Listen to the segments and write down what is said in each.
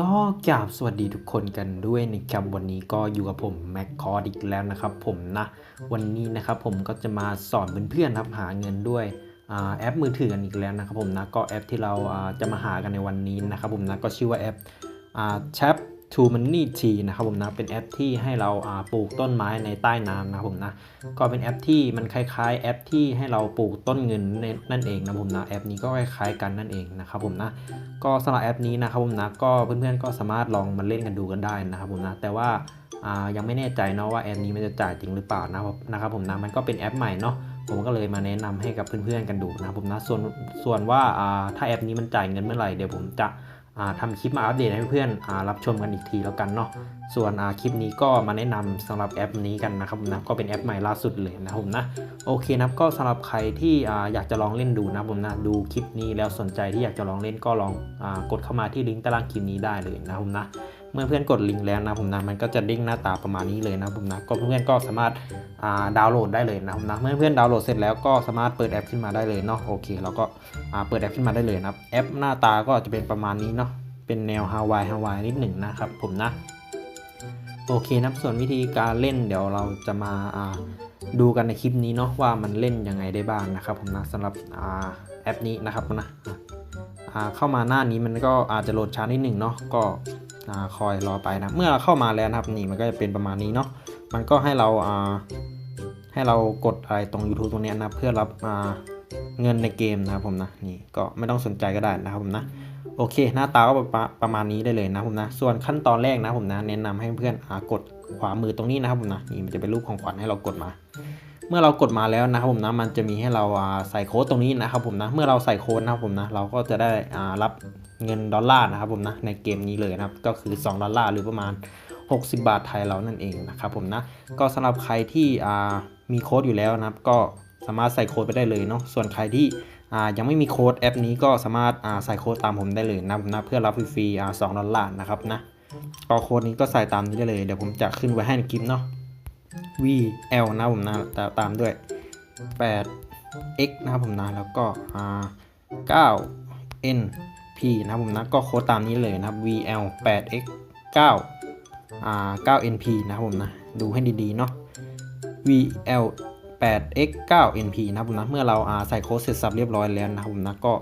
ก็กราบสวัสดีทุกคนกันด้วยนะครับวันนี้ก็อยู่กับผมแม็กคอร์ดอีกแล้วนะครับผมนะวันนี้นะครับผมก็จะมาสอนเพื่อนๆครับหาเงินด้วยอแอปมือถือกันอีกแล้วนะครับผมนะก็แอปที่เราจะมาหากันในวันนี้นะครับผมนะก็ชื่อว่าแอปแชป to Money T นะครับผมนะเป็นแอปที่ให้เราาปลูกต้นไม้ในใต้น้ำนะครับผมนะก็เป็นแอปที่มันคล้ายๆ แอปที่ให้เราปลูกต้นเงินนนั่นเองนะผมนะแอปนี้ก็คล้ายๆกันนั่นเองนะครับผมนะก็สำหรับแอปนี้นะครับผมนะก็เพื่อนๆก็สามารถลองมาเล่นกันดูกันได้นะครับผมนะแต่ว่าายังไม่แน่ใจเนาะว่าแอปนี้มันจะจ่ายจริงหรือเปล่านะครับนะครับผมนะมันก็เป็นแอปใหม่เนาะผมก็เลยมาแนะนำให้กับเพื่อนๆกันดูนะครับผมนะส่วนส่วนว่าาถ้าแอปนี้มันจ่ายเงินเมื่อไหร่เดี๋ยวผมจะ ทำคลิปมาอัปเดตให้เพื่อนๆอ่ารับชมกันอีกทีแล้วกันเนาะส่วนคลิปนี้ก็มาแนะนำสำหรับแอปนี้กันนะครับนะก็เป็นแอปใหม่ล่าสุดเลยนะผมนะโอเคนะก็สำหรับใครที่อยากจะลองเล่นดูนะผมนะดูคลิปนี้แล้วสนใจที่อยากจะลองเล่นก็ลองอกดเข้ามาที่ลิงก์ใต้ล่างคลิปนี้ได้เลยนะผมนะ เมื่อเพื่อนกดลิงก์แล้วนะผมนะมันก็จะเด้งหน้าตาประมาณนี้เลยนะผมนะก็เพื่อนก็สามารถดาวน์โหลดได้เลยนะผมนะเมื่อเพื่อนดาวน์โหลดเสร็จแล้วก็สามารถเปิดแอปขึ้นมาได้เลยเนาะโอเคเราก็เปิดแอปขึ้นมาได้เลยนะแอปหน้าตาก็จะเป็นประมาณนี้เนาะเป็นแนวฮาวายฮาวายนิดหนึ่งนะครับผมนะโอเคนะส่วนวิธีการเล่นเดี๋ยวเราจะมาดูกันในคลิปนี้เนาะว่ามันเล่นยังไงได้บ้างนะครับผมนะสำหรับแอปนี้นะครับนะเข้ามาหน้านี้มันก็อาจจะโหลดช้านิดหนึ่งเนาะก็ คอยรอไปนะ เมื่อเราเข้ามาแล้วนะครับนี่มันก็จะเป็นประมาณนี้เนาะมันก็ให้เราอ่าให้เรากดอะไรตรง YouTube ตรงนี้นะเพื่อรับอ่าเงินในเกมนะครับผมนะนี่ก็ไม่ต้องสนใจก็ได้นะครับผมนะโอเค หน้าตาก็ประประมาณนี้ได้เลยนะผมนะ ส่วนขั้นตอนแรกนะผมนะ แนะนำให้เพื่อนอากดขวามือตรงนี้นะครับผมนะนี่มันจะเป็นรูปของขวัญให้เรากดมา เมื่อเรากดมาแล้วนะครับผมนะ มันจะมีให้เราใส่โค้ดตรงนี้นะครับผมนะ เมื่อเราใส่โค้ดนะครับผมนะ เราก็จะได้รับ เงินดอลลาร์นะครับผมนะในเกมนี้เลยนะครับก็คือ 2 ดอลลาร์หรือประมาณ 60 บาทไทยเรานั่นเองนะครับผมนะก็สำหรับใครที่มีโค้ดอยู่แล้วนะครับ ก็สามารถใส่โค้ดไปได้เลยเนาะส่วนใครที่ยังไม่มีโค้ดแอปนี้ก็สามารถใส่โค้ดตามผมได้เลยนะนะเพื่อรับฟรีๆสองดอลลาร์นะครับนะก็โค้ดนี้ก็ใส่ตามนี้ได้เลยเดี๋ยวผมจะขึ้นไว้ให้ในคลิปเนาะ VL นะผมนะตาตามด้วย 8x นะครับผมนะแล้วก็อ่า P นะครับผมนะก็โค้ดตามนี้เลยนะครับ VL 8x 9อ่า9 NP นะครับผมนะดูให้ดีๆเนาะ VL 8x 9 np นะครับผมนะเมื่อเราอ่าใส่โค้ดเสร็จสับเรียบร้อยแล้วนะครับผมนะก็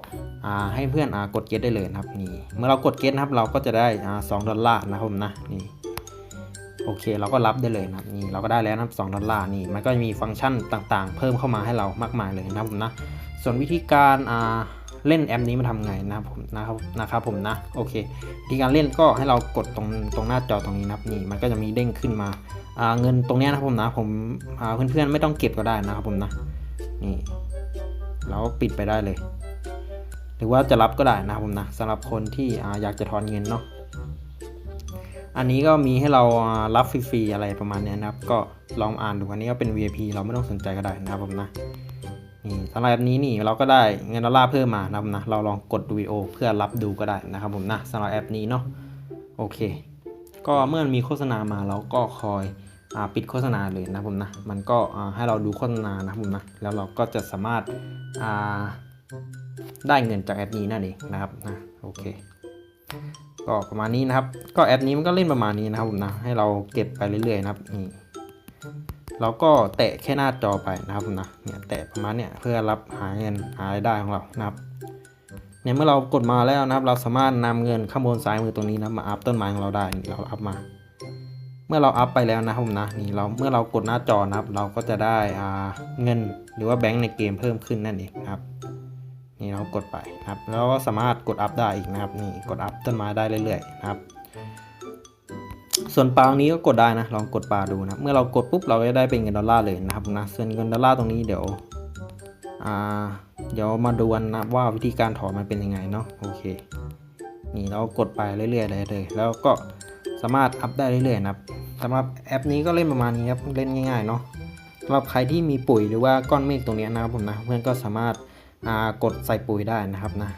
อ่าให้เพื่อนอ่ากดเก็ตได้เลยนะครับนี่เมื่อเรากดเก็ตนะครับเราก็จะได้อ่า2ดอลลาร์นะครับผมนะนี่โอเคเราก็รับได้เลยนะครับนี่เราก็ได้แล้วนะครับ2ดอลลาร์นี่มันก็จะมีฟังก์ชันต่างๆ เพิ่มเข้ามาให้เรามากมายเลยนะครับผมนะส่วนวิธีการอ่า เล่นแอปนี้มาทำไงนะครับผมนะครับนะครับผมนะโอเควิธีการเล่นก็ให้เรากดตรงตรงหน้าจอตรงนี้นะครับนี่มันก็จะมีเด้งขึ้นมาอ่าเงินตรงนี้นะครับผมนะผมอ่าเพื่อนๆไม่ต้องเก็บก็ได้นะครับผมนะนี่เราก็ปิดไปได้เลย หรือว่าจะรับก็ได้นะครับผมนะสำหรับคนที่ออยากจะถอนเงินเนาะอันนี้ก็มีให้เรารับฟรีๆอะไรประมาณนี้นะครับ ก็ลองอ่านดูอันนี้ก็เป็น VIP เราไม่ต้องสนใจก็ได้นะครับผมนะ นี่สำหรับนี้นี่เราก็ได้เงินดอลลาร์เพิ่มมานะครับนะเราลองกดวิดีโอเพื่อรับดูก็ได้นะครับผมนะสำหรับแอปนี้เนาะโอเค ก็เมื่อมีโฆษณามาเราก็คอยอปิดโฆษณาเลยนะผมนะมันก็ให้เราดูโฆษณานะผมนะแล้วเราก็จะสามารถได้เงินจากแอปนี้นั่นเองนะครับนะโอเคก็ประมาณนี้นะครับ ก็แอปนี้มันก็เล่นประมาณนี้นะครับผมนะให้เราเก็บไปเรื่อยๆนะครับนี่ เราก็แตะแค่หน้าจอไปนะครับผมนะเนี่ยแตะประมาณเนี่ยเพื่อรับหาเงินหารายได้ของเรานะครับเนี่ยเมื่อเรากดมาแล้วนะครับ เราสามารถนำเงินข้างบนซ้ายมือตรงนี้นะมาอัพต้นไม้ของเราได้เราอัพมา เมื่อเราอัพไปแล้วนะครับผมนะนี่เราเมื่อเรากดหน้าจอนะครับ เราก็จะได้อ่าเงินหรือว่าแบงค์ในเกมเพิ่มขึ้นนั่นเองครับนี่เรากดไปนะครับ แล้วก็สามารถกดอัพได้อีกนะครับ นี่กดอัพต้นไม้ได้เรื่อยๆนะครับ ส่วนปลาตรงนี้ก็กดได้นะ ลองกดปลาดูนะ เมื่อเรากดปุ๊บเราจะได้เป็นเงินดอลลาร์เลยนะครับนะ ส่วนเงินดอลลาร์ตรงนี้เดี๋ยว อ่า เดี๋ยวมาดูกันนะว่าวิธีการถอนมันเป็นยังไงเนาะ โอเค นี่เรากดไปเรื่อยๆเลยเลย แล้วก็สามารถอัพได้เรื่อยๆนะครับสำหรับแอปนี้ก็เล่นประมาณนี้ครับ เล่นง่ายๆเนาะสำหรับใครที่มีปุ๋ยหรือว่าก้อนเมฆตรงนี้นะครับผมนะ เพื่อนก็สามารถอ่ากดใส่ปุ๋ยได้นะครับนะ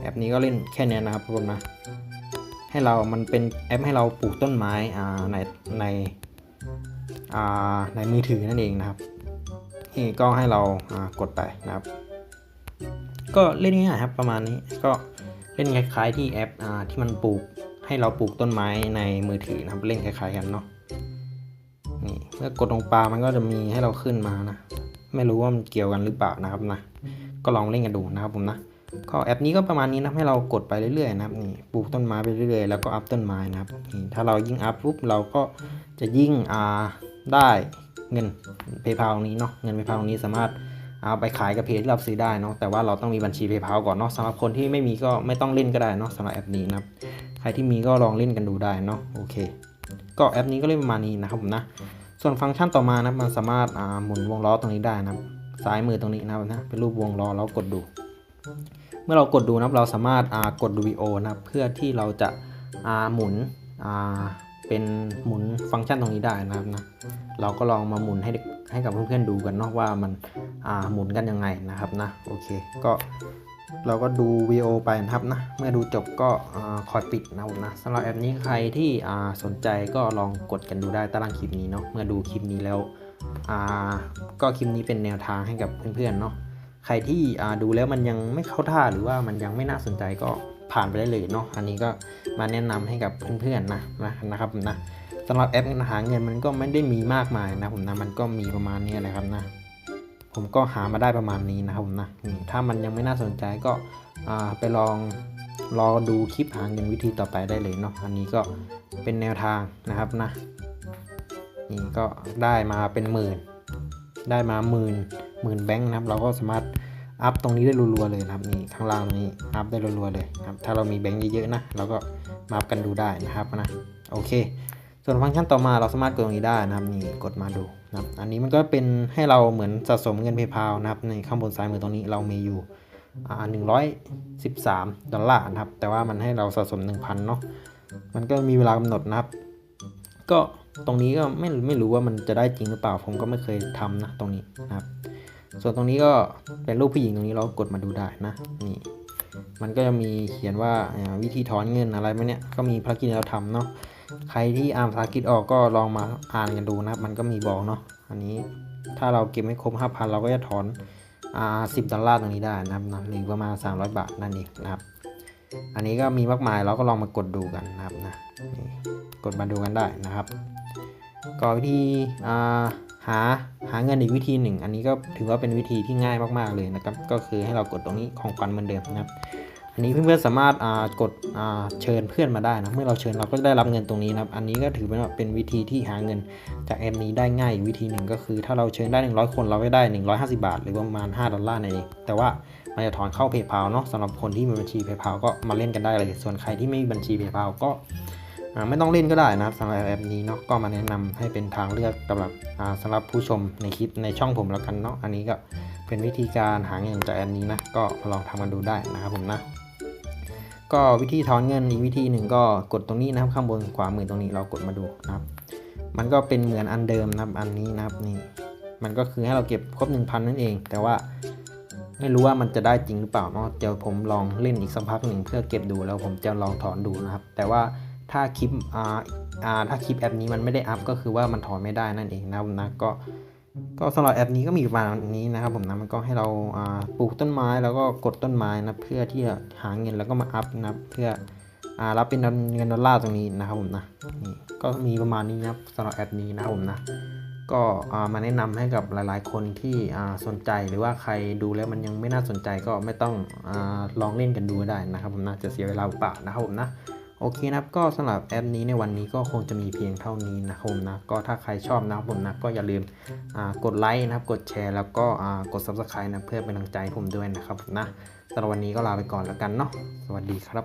แอปนี้ก็เล่นแค่นี้นะครับทุกคนนะ ให้เรา มันเป็นแอปให้เราปลูกต้นไม้อ่าในในอ่าในมือถือนั่นเองนะครับนี่ก็ให้เราากดไปนะครับ ก็เล่นง่ายครับประมาณนี้ก็เล่นคล้ายๆที่แอปอ่าที่มันปลูกให้เราปลูกต้นไม้ในมือถือนะครับ เล่นคล้ายๆกันเนาะนี่เมื่อกดลงปลามันก็จะมีให้เราขึ้นมานะ ไม่รู้ว่ามันเกี่ยวกันหรือเปล่านะครับนะ ก็ลองเล่นกันดูนะครับผมนะ ก็แอปนี้ก็ประมาณนี้นะให้เรากดไปเรื่อยๆนะครับนี่ปลูกต้นไม้ไปเรื่อยๆแล้วก็อัพต้นไม้นะครับนี่ถ้าเรายิ่งอัพปุ๊บเราก็จะยิ่งอ่าได้เงินเพย์พาตรงนี้เนาะเงินเพย์พาตรงนี้สามารถเอาไปขายกับเพจที่เราซื้อได้เนาะแต่ว่าเราต้องมีบัญชีเพย์พาก่อนเนาะสำหรับคนที่ไม่มีก็ไม่ต้องเล่นก็ได้เนาะสำหรับแอปนี้นะครับใครที่มีก็ลองเล่นกันดูได้เนาะโอเค ก็แอปนี้ก็เล่นประมาณนี้นะครับผมนะส่วนฟังก์ชันต่อมานะมันสามารถหมุนวงล้อตรงนี้ได้นะซ้ายมือตรงนี้นะนะเป็นรูปวงล้อแล้วกดดู เมื่อเรากดดูนะครับเราสามารถกดดูวิดีโอนะครับเพื่อที่เราจะาหมุนเป็นหมุนฟังก์ชันตรงนี้ได้นะครับนะเราก็ลองมาหมุนให้เด็กให้กับเพื่อนๆดูกันเนาะว่ามันหมุนกันยังไงนะครับนะโอเคก็เราก็ดูวิดีโอไปนะครับนะเมื่อดูจบก็คอยปิดนะครับผมนะสำหรับแอปนี้ใครที่สนใจก็ลองกดกันดูได้ต้ล่างคลิปนี้เนาะเมื่อดูคลิปนี้แล้วก็คลิปนี้เป็นแนวทางให้กับเพื่อนๆเนาะ ใครที่ดูแล้วมันยังไม่เข้าท่าหรือว่ามันยังไม่น่าสนใจก็ผ่านไปได้เลยเนาะ อันนี้ก็มาแนะนำให้กับเพื่อนๆนะนะนะครับนะสำหรับแอปหาเงินมันก็ไม่ได้มีมากมายนะผมนะมันก็มีประมาณนี้แหละครับนะผมก็หามาได้ประมาณนี้นะครับผมนะนี่ถ้ามันยังไม่น่าสนใจก็ไปลองรอดูคลิปหาเงินวิธีต่อไปได้เลยเนาะอันนี้ก็เป็นแนวทางนะครับนะนี่ก็ได้มาเป็นหมื่น ได้มาหมื่น หมื่นแบงค์นะครับ เราก็สามารถอัพตรงนี้ได้รัวๆเลยนะครับนี่ข้างล่างนี้อัพได้รัวๆเลยครับถ้าเรามีแบงค์เยอะๆนะเราก็มาอัพกันดูได้นะครับนะโอเค ส่วนฟังก์ชันต่อมาเราสามารถกดตรงนี้ได้นะครับนี่กดมาดูนะครับอันนี้มันก็เป็นให้เราเหมือนสะสมเงินเพย์พานะครับในข้างบนซ้ายมือตรงนี้เรามีอยู่หนึ่งร้อยสิบสามดอลลาร์นะครับแต่ว่ามันให้เราสะสมหนึ่งพันเนาะมันก็มีเวลากำหนดนะครับ ก็ตรงนี้ก็ไม่ไม่รู้ว่ามันจะได้จริงหรือเปล่าผมก็ไม่เคยทำนะตรงนี้นะครับ ส่วนตรงนี้ก็เป็นรูปผู้หญิงตรงนี้เรากดมาดูได้นะนี่มันก็จะมีเขียนว่าวิธีถอนเงินอะไรไหมเนี่ยก็มีภารกิจเราทำเนาะใครที่อ่านภาษากฤษออกก็ลองมาอ่านกันดูนะครับมันก็มีบอกเนาะอันนี้ถ้าเราเก็บไม่ครบ5,000 เราก็จะถอนอ่า10ดอลลาร์ตรงนี้ได้นะครับนะหรือประมาณ 300 บาทนั่นเองนะครับ อันนี้ก็มีมากมายเราก็ลองมากดดูกันนะครับนะกดมาดูกันได้นะครับ ก็วิธีหา หาเงินอีกวิธีหนึ่ง อันนี้ก็ถือว่าเป็นวิธีที่ง่ายมากๆเลยนะครับ ก็คือให้เรากดตรงนี้ของขวัญเหมือนเดิมนะครับ อันนี้เพื่อนๆสามารถกดเชิญเพื่อนมาได้นะ เมื่อเราเชิญเราก็จะได้รับเงินตรงนี้นะครับ อันนี้ก็ถือเป็นว่าเป็นวิธีที่หาเงินจากแอปนี้ได้ง่ายวิธีหนึ่งก็คือ ถ้าเราเชิญได้ 100 คนเราก็ได้ 150 บาท หรือประมาณ 5 ดอลลาร์นั่นเอง แต่ว่ามันจะถอนเข้า PayPal เนาะสำหรับคนที่มีบัญชี PayPal ก็มาเล่นกันได้เลย ส่วนใครที่ไม่มีบัญชี PayPal ก็ ไม่ต้องเล่นก็ได้นะครับสำหรับแอปนี้เนาะก็มาแนะนำให้เป็นทางเลือกสำหรับอ่าสำหรับผู้ชมในคลิปในช่องผมแล้วกันเนาะอันนี้ก็เป็นวิธีการหาเงินจากแอปนี้นะก็ลองทำกันดูได้นะครับผมนะก็วิธีถอนเงินอีกวิธีหนึ่งก็กดตรงนี้นะครับข้างบนขวามือตรงนี้เรากดมาดูนะครับมันก็เป็นเหมือนอันเดิมนะครับอันนี้นะครับนี่มันก็คือให้เราเก็บครบ 1,000 นั่นเอง แต่ว่าไม่รู้ว่ามันจะได้จริงหรือเปล่าเนาะเดี๋ยวผมลองเล่นอีกสักพักหนึ่งเพื่อเก็บดูแล้วผมจะลองถอนดูนะครับ แต่ว่า ถ้าคลิปอ่าอ่าถ้าคลิปแอปนี้มันไม่ได้อัพก็คือว่ามันถอนไม่ได้นั่นเองนะครับนะก็ก็สำหรับแอปนี้ก็มีประมาณนี้นะครับผมนะมันก็ให้เราอ่าปลูกต้นไม้แล้วก็กดต้นไม้นะเพื่อที่จะหาเงินแล้วก็มาอัพนะเพื่ออ่ารับเป็นเงินดอลลาร์ตรงนี้นะครับผมนะนี่ก็มีประมาณนี้นะครับสำหรับแอปนี้นะครับผมนะก็มาแนะนำให้กับหลาย ๆ คนที่สนใจหรือว่าใครดูแล้วมันยังไม่น่าสนใจก็ไม่ต้องอลองเล่นกันดูได้นะครับผมนะจะเสียเวลาเปล่านะครับผมนะ โอเคนะครับก็สำหรับแอปนี้ในวันนี้ก็คงจะมีเพียงเท่านี้นะครับผมนะก็ถ้าใครชอบนะครับผมนะก็อย่าลืมกดไลค์นะครับกดแชร์แล้วก็กด subscribe นะเพื่อเป็นกำลังใจผมด้วยนะครับนะสำหรับวันนี้ก็ลาไปก่อนแล้วกันเนาะสวัสดีครับ